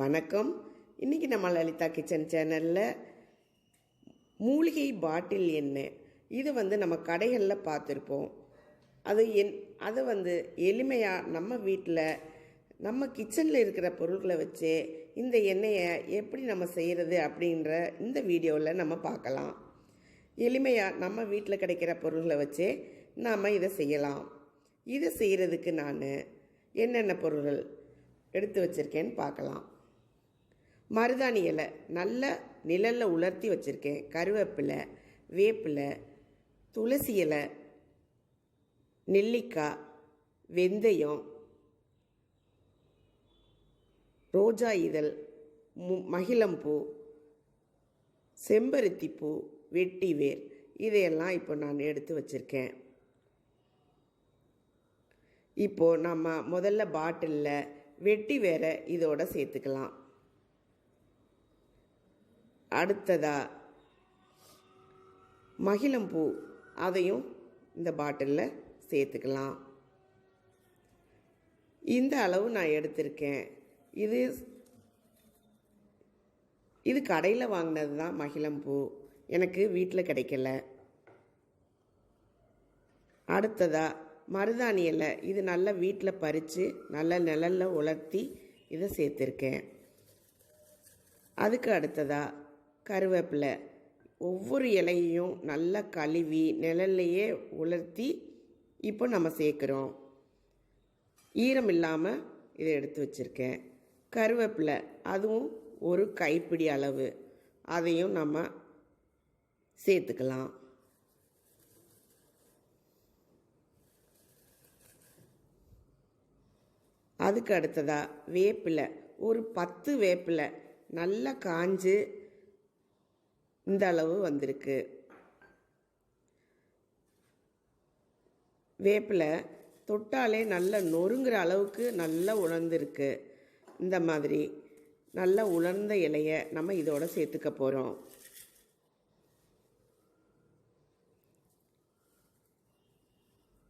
வணக்கம். இன்றைக்கி நம்ம லலிதா கிச்சன் சேனலில் மூலிகை பாட்டில் எண்ணெய். இது வந்து நம்ம கடைகளில் பார்த்துருப்போம். அது என் அதை வந்து எளிமையாக நம்ம வீட்டில் நம்ம கிச்சனில் இருக்கிற பொருட்களை வச்சு இந்த எண்ணெயை எப்படி நம்ம செய்கிறது அப்படின்ற இந்த வீடியோவில் நம்ம பார்க்கலாம். எளிமையாக நம்ம வீட்டில் கிடைக்கிற பொருள்களை வச்சு நாம் இதை செய்யலாம். இதை செய்கிறதுக்கு நான் என்னென்ன பொருள்கள் எடுத்து வச்சுருக்கேன்னு பார்க்கலாம். மருதாணி இலை நல்ல நிழலில் உலர்த்தி வச்சுருக்கேன். கருவேப்பிலை வேப்பிலை துளசி இலை நெல்லிக்காய் வெந்தயம் ரோஜா இதழ் மு மகிழம்பூ செம்பருத்திப்பூ வெட்டி வேர் இதையெல்லாம் இப்போ நான் எடுத்து வச்சுருக்கேன். இப்போது நம்ம முதல்ல பாட்டிலில் வெட்டி வேற இதோட சேர்த்துக்கலாம். அடுத்ததா மகிழம்பூ. அதையும் இந்த பாட்டிலில் சேர்த்துக்கலாம். இந்த அளவு நான் எடுத்திருக்கேன். இது இது கடையில் வாங்கினது தான் மகிழம்பூ. எனக்கு வீட்டில் கிடைக்கல. அடுத்ததா மருதாணி இலை. இது நல்லா வீட்டில் பறித்து நல்ல நிழலில் உலர்த்தி இதை சேர்த்துருக்கேன். அதுக்கு அடுத்ததா கருவேப்பிலை. ஒவ்வொரு இலையையும் நல்லா கழுவி நிழல்லையே உலர்த்தி இப்போ நம்ம சேர்க்குறோம். ஈரம் இல்லாமல் இதை எடுத்து வச்சுருக்கேன். கருவேப்பிலை அதுவும் ஒரு கைப்பிடி அளவு. அதையும் நம்ம சேர்த்துக்கலாம். அதுக்கு அடுத்ததாக வேப்பிலை. ஒரு பத்து வேப்பிலை நல்லா காஞ்சு இந்த அளவு வந்திருக்கு. வேப்பில் தொட்டாலே நல்ல நொறுங்குற அளவுக்கு நல்லா உலர்ந்துருக்கு இந்த மாதிரி நல்ல உலர்ந்த இலையை நம்ம இதோட சேர்த்துக்க போகிறோம்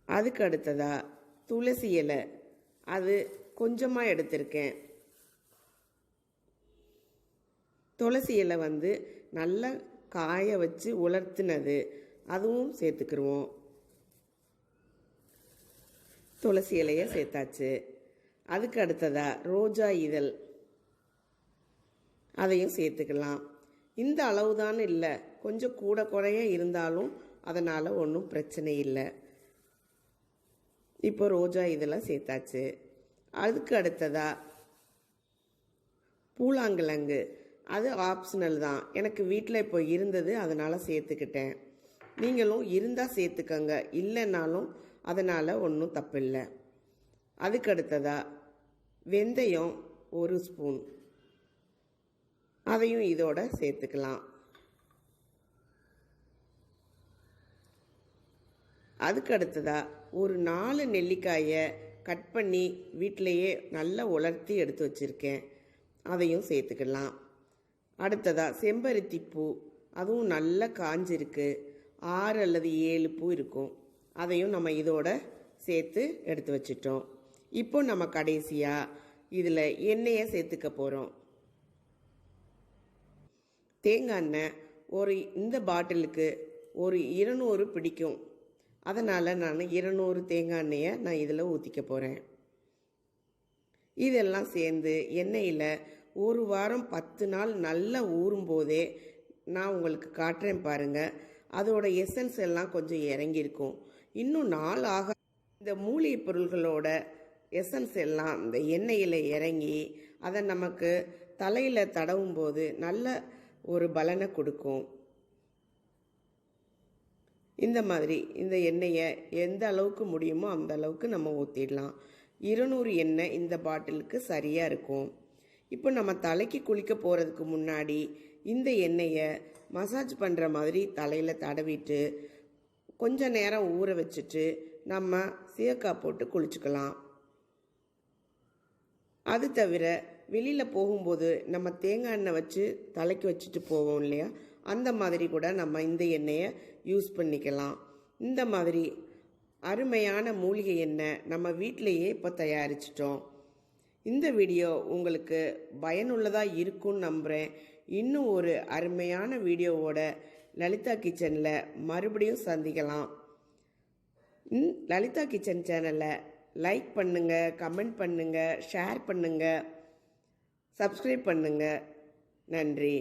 அதுக்கு அடுத்ததாக துளசி இலை. அது கொஞ்சமாக எடுத்திருக்கேன். துளசி இலை வந்து நல்லா காய வச்சு உலர்த்தினது. அதுவும் சேர்த்துக்கிருவோம். துளசி இலையை சேர்த்தாச்சு. அதுக்கு அடுத்ததாக ரோஜா இதழ். அதையும் சேர்த்துக்கலாம். இந்த அளவு தான் இல்லை. கொஞ்சம் கூட குறைய இருந்தாலும் அதனால் ஒன்றும் பிரச்சனை இல்லை. இப்போ ரோஜா இதெல்லாம் சேர்த்தாச்சு. அதுக்கு அடுத்ததாக பூலாங்கிழங்கு. அது ஆப்ஷனல் தான். எனக்கு வீட்டில் இப்போ இருந்தது அதனால் சேர்த்துக்கிட்டேன். நீங்களும் இருந்தால் சேர்த்துக்கங்க. இல்லைன்னாலும் அதனால் ஒன்றும் தப்பில்லை. அதுக்கு அடுத்ததா வெந்தயம் ஒரு ஸ்பூன். அதையும் இதோட சேர்த்துக்கலாம். அதுக்கடுத்ததாக ஒரு நாலு நெல்லிக்காயை கட் பண்ணி வீட்டிலையே நல்லா உலர்த்தி எடுத்து வச்சுருக்கேன். அதையும் சேர்த்துக்கலாம். அடுத்ததாக செம்பருத்தி பூ. அதுவும் நல்லா காஞ்சிருக்கு. ஆறு அல்லது ஏழு பூ இருக்கும். அதையும் நம்ம இதோட சேர்த்து எடுத்து வச்சிட்டோம். இப்போ நம்ம கடைசியாக இதில் எண்ணெயை சேர்த்துக்க போகிறோம் தேங்காய் எண்ணெய் ஒரு இந்த பாட்டிலுக்கு ஒரு இருநூறு பிடிக்கும். அதனால் நான் இருநூறு தேங்காய் எண்ணெயை நான் இதில் ஊற்றிக்க போகிறேன் இதெல்லாம் சேர்ந்து எண்ணெயில் ஒரு வாரம் பத்து நாள் நல்லா ஊறும் போதே நான் உங்களுக்கு காட்டுறேன் பாருங்கள் அதோட எசன்ஸ் எல்லாம் கொஞ்சம் இறங்கியிருக்கும். இன்னும் நாள் ஆக இந்த மூலிகை பொருள்களோட எசன்ஸ் எல்லாம் இந்த எண்ணெயில் இறங்கி அதை நமக்கு தலையில் தடவும் போது நல்ல ஒரு பலனை கொடுக்கும். இந்த மாதிரி இந்த எண்ணெயை எந்த அளவுக்கு முடியுமோ அந்த அளவுக்கு நம்ம ஊற்றிடலாம் இருநூறு எண்ணெய் இந்த பாட்டிலுக்கு சரியாக இருக்கும். இப்போ நம்ம தலைக்கு குளிக்க போகிறதுக்கு முன்னாடி இந்த எண்ணெயை மசாஜ் பண்ணுற மாதிரி தலையில் தடவிட்டு கொஞ்ச நேரம் ஊற வச்சுட்டு நம்ம சீயக்காய் போட்டு குளிச்சுக்கலாம். அது தவிர வெளியில் போகும்போது நம்ம தேங்காய் எண்ணெய் வச்சு தலைக்கு வச்சுட்டு போவோம் இல்லையா? அந்த மாதிரி கூட நம்ம இந்த எண்ணெயை யூஸ் பண்ணிக்கலாம். இந்த மாதிரி அருமையான மூலிகை எண்ணெய் நம்ம வீட்டிலையே இப்போ தயாரிச்சிட்டோம். இந்த வீடியோ உங்களுக்கு பயனுள்ளதாக இருக்கும்னு நம்புகிறேன் இன்னும் ஒரு அருமையான வீடியோவோட லலிதா கிச்சனில் மறுபடியும் சந்திக்கலாம். லலிதா கிச்சன் சேனலை லைக் பண்ணுங்கள் கமெண்ட் பண்ணுங்கள் ஷேர் பண்ணுங்கள் சப்ஸ்கிரைப் பண்ணுங்கள் நன்றி.